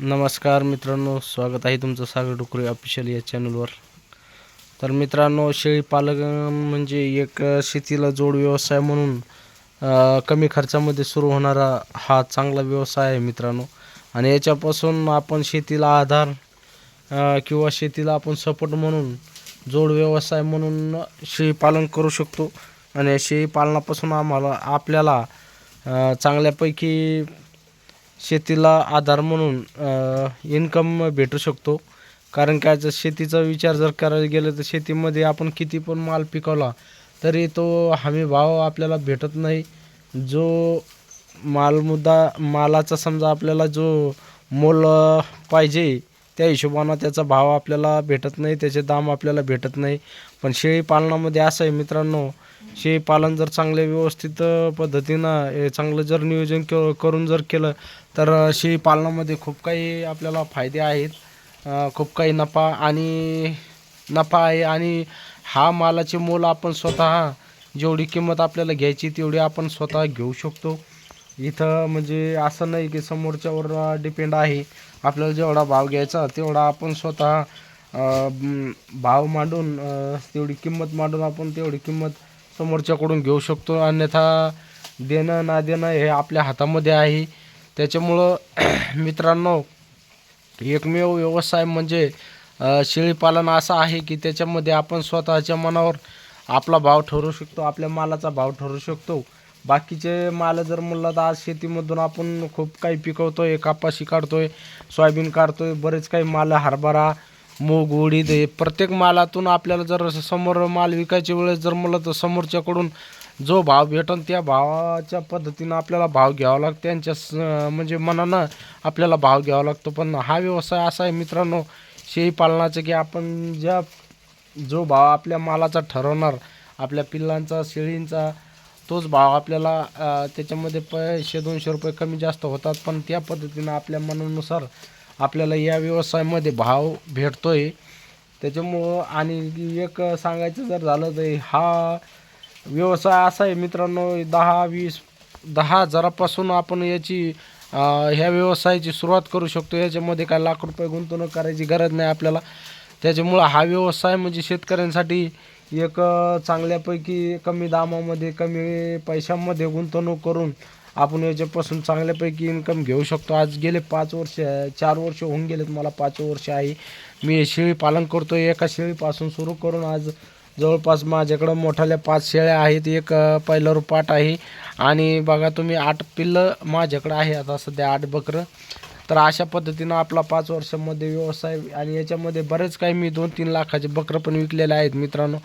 नमस्कार मित्रांनो स्वागत आहे तुमचं सागर डुकरे ऑफिशियल या चॅनलवर तर मित्रांनो शेळीपालक म्हणजे एक शेतीला जोड व्यवसाय म्हणून कमी खर्चामध्ये सुरू होणारा हा चांगला व्यवसाय आहे मित्रांनो. आणि याच्यापासून आपण शेतीला आधार किंवा शेतीला आपण सपोर्ट म्हणून जोड व्यवसाय म्हणून शेळीपालन करू शकतो. आणि शेळीपालनापासून आम्हाला आपल्याला चांगल्यापैकी शेतीला आधार म्हणून इन्कम भेटू शकतो. कारण काय जर शेतीचा विचार जर करायला गेलं तर शेतीमध्ये आपण किती पण माल पिकवला तरी तो हमी भाव आपल्याला भेटत नाही. जो मालमुद्दा मालाचा समजा आपल्याला जो मोल पाहिजे त्या हिशोबानं त्याचा भाव आपल्याला भेटत नाही त्याचे दाम आपल्याला भेटत नाही. पण शेळी पालनामध्ये असं आहे मित्रांनो शेळी पालन जर चांगल्या व्यवस्थित पद्धतीनं चांगलं जर नियोजन क करून जर केलं तर शेळी पालनामध्ये खूप काही आपल्याला फायदे आहेत. खूप काही नफा आणि नफा आहे आणि हा मालाचे मोल आपण स्वतः जेवढी किंमत आपल्याला घ्यायची तेवढी आपण स्वतः घेऊ शकतो. इथं म्हणजे असं नाही की समोरच्यावर डिपेंड आहे. आपल्याला जेवढा भाव घ्यायचा तेवढा आपण स्वतः भाव मांडून तेवढी किंमत मांडून आपण तेवढी किंमत समोरच्याकडून घेऊ शकतो. अन्यथा देणं ना देणं हे आपल्या हातामध्ये आहे. त्याच्यामुळं मित्रांनो एकमेव व्यवसाय म्हणजे शेळीपालन असा आहे की त्याच्यामध्ये आपण स्वतःच्या मनावर आपला भाव ठरवू शकतो आपल्या मालाचा भाव ठरवू शकतो. बाकीचे माल जर म्हणलं तर आज शेतीमधून आपण खूप काही पिकवतोय कापाशी काढतोय सोयाबीन काढतोय बरेच काही माल हरभरा मूग उडीद हे प्रत्येक मालातून आपल्याला जर समोर माल विकायच्या वेळेस जर म्हणलं तर समोरच्याकडून जो भाव भेटन त्या भावाच्या पद्धतीनं आपल्याला भाव घ्यावा लागतो त्यांच्या म्हणजे मनानं आपल्याला भाव घ्यावा लागतो. पण हा व्यवसाय असा आहे मित्रांनो शेळी पालनाचं की आपण ज्या जो भाव आपल्या मालाचा ठरवणार आपल्या पिल्लांचा शेळींचा तोच भाव आपल्याला त्याच्यामध्ये पैसे दोनशे रुपये कमी जास्त होतात पण त्या पद्धतीनं आपल्या मनानुसार आपल्याला या व्यवसायामध्ये भाव भेटतो आहे त्याच्यामुळं आणि एक सांगायचं जर झालं तर हा व्यवसाय असा आहे मित्रांनो दहा वीस दहा हजारापासून आपण याची ह्या व्यवसायाची सुरुवात करू शकतो. याच्यामध्ये काय लाख रुपये गुंतवणूक करायची गरज नाही आपल्याला. त्याच्यामुळं हा व्यवसाय म्हणजे शेतकऱ्यांसाठी एक चांगल्यापैकी कमी दामामध्ये कमी पैशांमध्ये गुंतवणूक करून आपण याच्यापासून चांगल्यापैकी इन्कम घेऊ शकतो. आज गेले पाच वर्ष चार वर्ष होऊन गेलेत मला पाच वर्ष आहे. मी शेळी पालन करतो एका शेळीपासून सुरू करून आज जवळपास माझ्याकडं मोठाल्या पाच शेळ्या आहेत. एक अ, पहिलं रुपाट आहे. आणि बघा तुम्ही आठ पिल्लं माझ्याकडं आहे. आता सध्या आठ बकरं. तर अशा पद्धतीनं आपला पाच वर्षामध्ये व्यवसाय आणि याच्यामध्ये बरेच काही मी दोन तीन लाखाचे बकरं पण विकलेले आहेत मित्रांनो.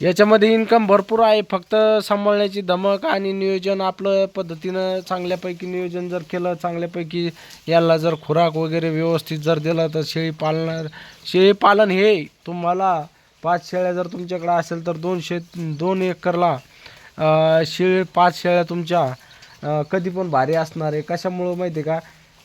याच्यामध्ये इन्कम भरपूर आहे फक्त सांभाळण्याची धमक आणि नियोजन आपलं पद्धतीनं चांगल्यापैकी नियोजन जर केलं चांगल्यापैकी याला जर खुराक वगैरे व्यवस्थित जर दिलं तर शेळी पालणार शेळी पालन हे तुम्हाला पाच शेळ्या जर तुमच्याकडे असेल तर दोन शे दोन एकरला शेळी पाच शेळ्या तुमच्या कधी पण भारी असणार आहे. कशामुळं माहिती आहे का?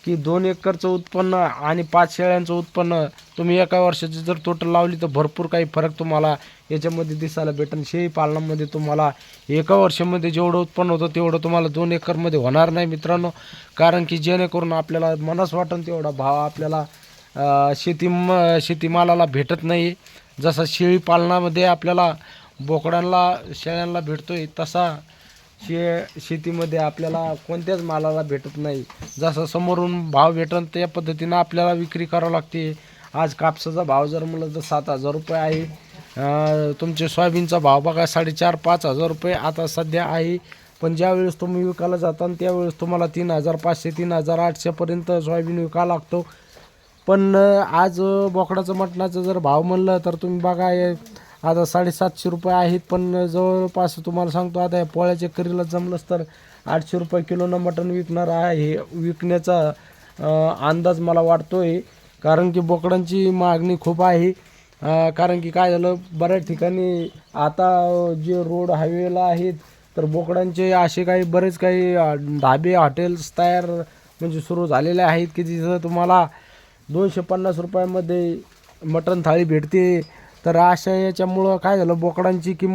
की दोन एकरचं उत्पन्न आणि पाच शेळ्यांचं उत्पन्न तुम्ही एका वर्षाची जर टोटल लावली तर भरपूर काही फरक तुम्हाला याच्यामध्ये दिसायला भेटेल. शेळी पालनामध्ये तुम्हाला एका वर्षामध्ये जेवढं उत्पन्न होतं तेवढं तुम्हाला दोन एकरमध्ये होणार नाही मित्रांनो. कारण की जेणेकरून आपल्याला मनास वाटन तेवढा भाव आपल्याला शेती म शेतीमालाला भेटत नाही. जसा शेळी पालनामध्ये आपल्याला बोकडांना शेळ्यांना भेटतो आहे तसा शे शेतीमध्ये आपल्याला कोणत्याच मालाला भेटत नाही. जसं समोरून भाव भेटन त्या पद्धतीनं आपल्याला विक्री करावं लागते. आज कापसाचा भाव जर म्हणलं तर सात हजार रुपये आहे. तुमचे सोयाबीनचा भाव बघा साडेचार पाच हजार रुपये आता सध्या आहे. पण ज्यावेळेस तुम्ही विकायला जाता त्यावेळेस तुम्हाला तीन हजार पाचशे तीन हजार आठशेपर्यंत सोयाबीन विकावा लागतो. पण आज बोकडाचं मटणाचं जर भाव म्हणलं तर तुम्ही बघा आता साडेसातशे रुपये आहेत पण जवळपास तुम्हाला सांगतो आता या पोळ्याच्या करीला जमलंच तर आठशे रुपये किलोनं मटण विकणार आहे. हे विकण्याचा अंदाज मला वाटतो आहे कारण की बोकडांची मागणी खूप आहे. कारण की काय झालं बऱ्याच ठिकाणी आता जे रोड हायवेला आहेत तर बोकडांचे असे काही बरेच काही ढाबे हॉटेल्स तयार म्हणजे सुरू झालेले आहेत की जिथं तुम्हाला दोनशे पन्नास रुपयामध्ये मटण थाळी भेटते. तर अशा याच्यामुळं काय झालं बोकडांची किम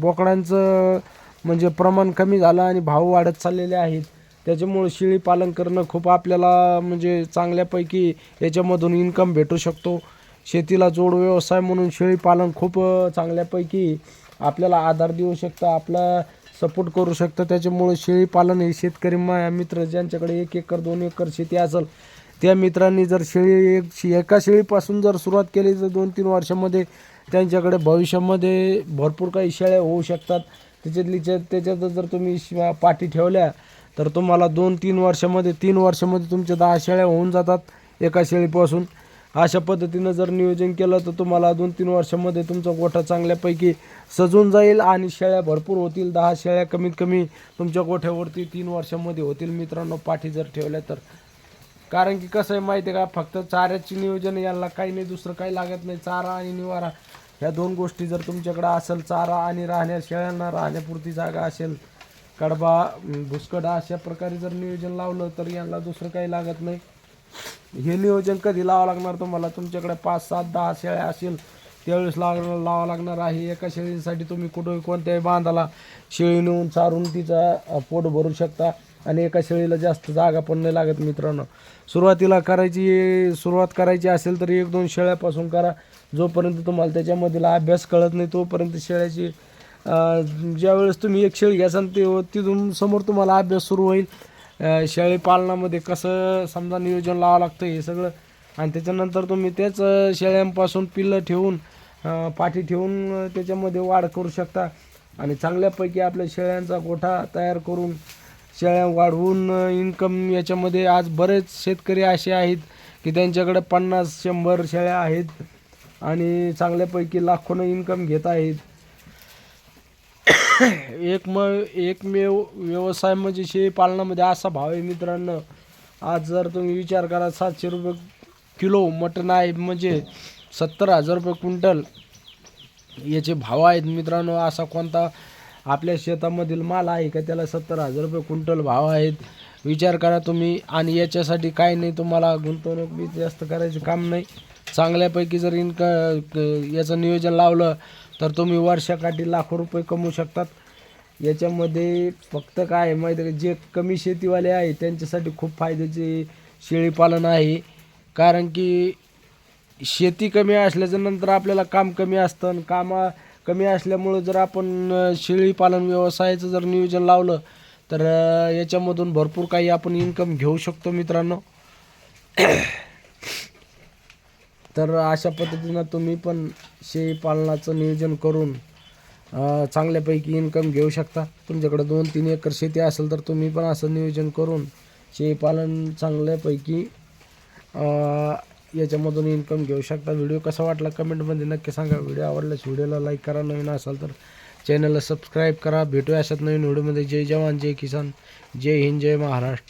बोकडांचं म्हणजे प्रमाण कमी झालं आणि भाव वाढत चाललेले आहेत. त्याच्यामुळं शेळी पालन करणं खूप आपल्याला म्हणजे चांगल्यापैकी याच्यामधून इन्कम भेटू शकतो. शेतीला जोड व्यवसाय म्हणून शेळी पालन खूप चांगल्यापैकी आपल्याला आधार देऊ शकतं आपला सपोर्ट करू शकतं. त्याच्यामुळं शेळी पालन हे शेतकरी मित्र ज्यांच्याकडे एक एकर दोन एकर शेती असेल त्या मित्रांनी जर शेळी एक एका शेळीपासून जर सुरुवात केली तर दोन तीन वर्षामध्ये त्यांच्याकडे भविष्यामध्ये भरपूर काही शेळ्या होऊ शकतात. त्याच्यातली त्याच्यात जर तुम्ही शिवा- पाठी ठेवल्या तर तुम्हाला दोन तीन वर्षामध्ये तीन वर्षामध्ये तुमच्या दहा शेळ्या होऊन जातात एका शेळीपासून. अशा पद्धतीनं जर नियोजन केलं तर तुम्हाला दोन तीन वर्षामध्ये तुमचा गोठा चांगल्यापैकी सजून जाईल आणि शेळ्या भरपूर होतील. दहा शेळ्या कमीत कमी तुमच्या गोठ्यावरती तीन वर्षामध्ये होतील. मित्रांनो पाठी जर ठेवल्या तर कारण की कसं आहे माहिती आहे का? फक्त चाऱ्याची नियोजन यांना काही नाही दुसरं काही लागत नाही. चारा आणि निवारा ह्या दोन गोष्टी जर तुमच्याकडं असेल चारा आणि राहण्या शेळ्यांना राहण्यापुरती जागा असेल कडबा भुसकडा अशा प्रकारे जर नियोजन लावलं तर यांना दुसरं काही लागत नाही. हे नियोजन कधी लावावं लागणार तुम्हाला? तुमच्याकडे पाच सात दहा शेळ्या असेल त्यावेळेस लाग लावावं लागणार आहे. एका शेळीसाठी तुम्ही कुठं कोणत्याही बांधाला शेळी नेऊन चारून तिचा पोट भरू शकता. आणि एका शेळीला जास्त जागा पण नाही लागत मित्रांनो. सुरुवातीला करायची सुरुवात करायची असेल तर एक दोन शेळ्यापासून करा. जोपर्यंत तुम्हाला त्याच्यामधील अभ्यास कळत नाही तोपर्यंत शेळ्याची ज्यावेळेस तुम्ही एक शेळी घ्यासान ते तिथून समोर तुम्हाला अभ्यास सुरू होईल. शेळी पालनामध्ये कसं समजा नियोजन लावावं लागतं हे सगळं. आणि त्याच्यानंतर तुम्ही त्याच शेळ्यांपासून पिल्लं ठेवून पाठी ठेवून त्याच्यामध्ये वाढ करू शकता. आणि चांगल्यापैकी आपल्या शेळ्यांचा गोठा तयार करून शेळ्या वाढवून इन्कम याच्यामध्ये आज बरेच शेतकरी असे आहेत की त्यांच्याकडे पन्नास शंभर शेळ्या आहेत आणि चांगल्यापैकी लाखोनं इन्कम घेत आहेत. एक म एकमेव व्यवसाय म्हणजे शेळी पालनामध्ये असा भाव आहे मित्रांनो. आज जर तुम्ही विचार करा सातशे रुपये किलो मटण आहे म्हणजे सत्तर हजार रुपये क्विंटल याचे भाव आहेत मित्रांनो. असा कोणता आपल्या शेतामधील माल आहे का त्याला सत्तर हजार रुपये क्विंटल भाव आहेत. विचार करा तुम्ही. आणि याच्यासाठी काय नाही तुम्हाला गुंतवणूक बी जास्त करायचं काम नाही. चांगल्यापैकी जर इन्क याचं नियोजन लावलं तर तुम्ही वर्षाकाठी लाखो रुपये कमवू शकतात. याच्यामध्ये फक्त काय माहिती आहे का जे कमी शेतीवाले आहे त्यांच्यासाठी खूप फायद्याचे शेळीपालन आहे. कारण की शेती कमी असल्याच्या नंतर आपल्याला काम कमी असतं आणि कामा कमी असल्यामुळं जर आपण शेळीपालन शेळी पालन व्यवसायाचं जर नियोजन लावलं तर याच्यामधून भरपूर काही आपण इन्कम घेऊ शकतो मित्रांनो. तर अशा पद्धतीनं तुम्ही पण शेळी पालनाचं नियोजन करून चांगल्यापैकी इन्कम घेऊ शकता. तुमच्याकडे दोन तीन एकर शेती असेल तर तुम्ही पण असं नियोजन करून शेळीपालन चांगल्यापैकी याच्यामधून इन्कम घेऊ शकता. व्हिडिओ कसा वाटला कमेंटमध्ये नक्की सांगा. व्हिडिओ आवडल्यास व्हिडिओला लाईक करा. नवीन असाल तर चॅनलला सबस्क्राईब करा. भेटूया अशात नवीन व्हिडिओमध्ये जय जवान जय किसान जय हिंद जय महाराष्ट्र.